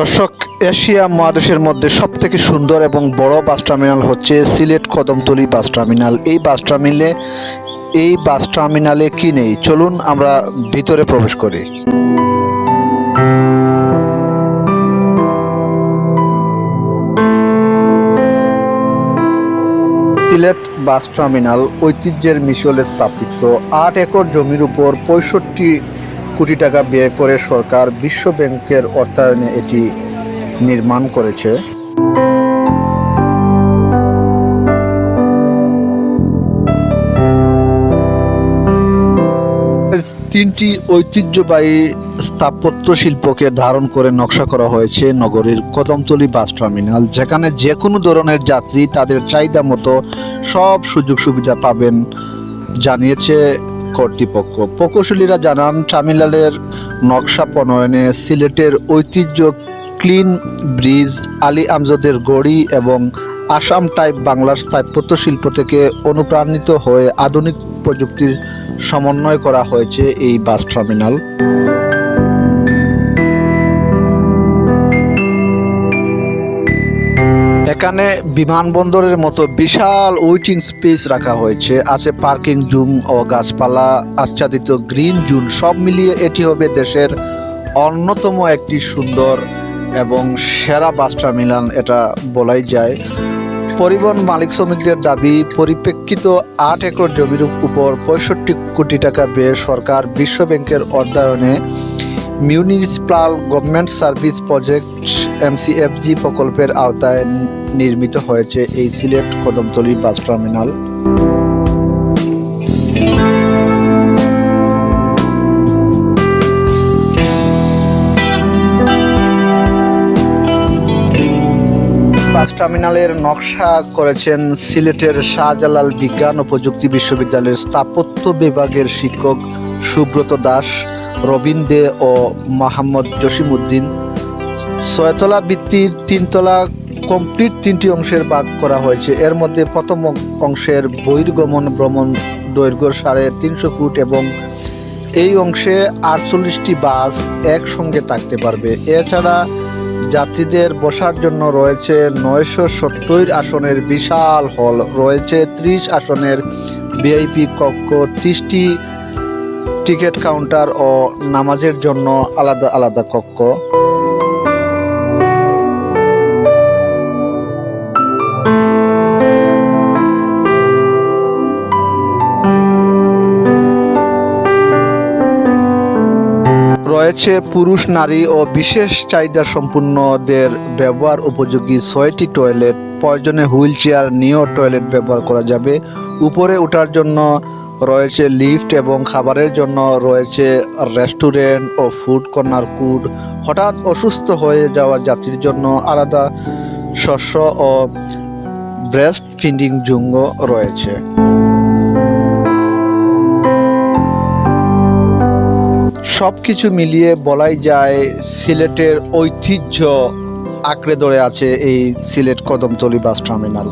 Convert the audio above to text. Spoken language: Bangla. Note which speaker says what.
Speaker 1: দর্শক, এশিয়া মহাদেশের মধ্যে সব থেকে সুন্দর এবং বড় বাস টার্মিনাল হচ্ছে সিলেট কদমতলি বাস টার্মিনাল। এই বাস টার্মিনালে, এই বাস টার্মিনালে কি নেই? চলুন আমরা ভিতরে প্রবেশ করি। সিলেট বাস টার্মিনাল ঐতিহ্যের মিশলে স্থাপিত। আট একর জমির উপর পঁয়ষট্টি কোটি টাকা ব্যয় করে সরকার বিশ্ব ব্যাংকের অর্থায়নে এটি নির্মাণ করেছে। তিনটি ঐতিহ্যবাহী স্থাপত্য শিল্পকে ধারণ করে নকশা করা হয়েছে নগরীর কদমতলী বাস টার্মিনাল, যেখানে যে কোনো ধরনের যাত্রী তাদের চাহিদা মতো সব সুযোগ সুবিধা পাবেন, জানিয়েছে কর্তৃপক্ষ। প্রকৌশলীরা জানান, টার্মিনালের নকশা প্রণয়নে সিলেটের ঐতিহ্য ক্লিন ব্রিজ, আলী আমজদের গড়ি এবং আসাম টাইপ বাংলার স্থাপত্য শিল্প থেকে অনুপ্রাণিত হয়ে আধুনিক প্রযুক্তির সমন্বয় করা হয়েছে এই বাস টার্মিনাল। এখানে বিমানবন্দরের মতো বিশাল ওয়েটিং স্পেস রাখা হয়েছে। আছে পার্কিং জুম ও গাছপালা, আচ্ছাদিত গ্রিন জোন সব মিলিয়ে এটি হবে দেশের অন্যতম একটি সুন্দর এবং সেরা বাস টার্মিনাল, এটা বলাই যায়। পরিবহন মালিক শ্রমিকদের দাবি, পরিপ্রেক্ষিত আট একর জমির উপর পঁয়ষট্টি কোটি টাকা ব্যয়ে সরকার বিশ্ব ব্যাংকের অর্থায়নে municipal government service project MCFG প্রকল্পের আওতায় নির্মিত হয়েছে এই Sylhet Kadamtali bus terminal. Bus টার্মিনালের নকশা করেছেন সিলেটের শাহজালাল বিজ্ঞান ও প্রযুক্তি বিশ্ববিদ্যালয়ের স্থাপত্য বিভাগের শিক্ষক সুব্রত দাস, রবিন দে ও মোহাম্মদ জসিমউদ্দিন। ছয়তলা ভিত্তির তিনতলা কমপ্লিট তিনটি অংশের ভাগ করা হয়েছে। এর মধ্যে প্রথম অংশের বহির্গমন ভ্রমণ দৈর্ঘ্য সাড়ে তিনশো ফুট এবং এই অংশে আটচল্লিশটি বাস একসঙ্গে থাকতে পারবে। এছাড়া যাত্রীদের বসার জন্য রয়েছে নয়শো সত্তর আসনের বিশাল হল, রয়েছে ত্রিশ আসনের ভিআইপি কক্ষ, ত্রিশটি টিকিট কাউন্টার ও নামাজের জন্য আলাদা আলাদা কক্ষ। রয়েছে পুরুষ, নারী ও বিশেষ চাহিদা সম্পূর্ণদের ব্যবহার উপযোগী ছয়টি টয়লেট। প্রয়োজনে হুইল চেয়ার নিয়েও টয়লেট ব্যবহার করা যাবে। উপরে ওঠার জন্য রয়েছে লিফট এবং খাবারের জন্য রয়েছে রেস্টুরেন্ট ও ফুড কর্নার কুড। হঠাৎ অসুস্থ হয়ে যাওয়া যাত্রীর জন্য আলাদা শস্য ও ব্রেস্ট ফিডিং জুঙ্গ রয়েছে। সব কিছু মিলিয়ে বলাই যায় সিলেটের ঐতিহ্য আঁকড়ে ধরে আছে এই সিলেট কদমতলি বাস টার্মিনাল।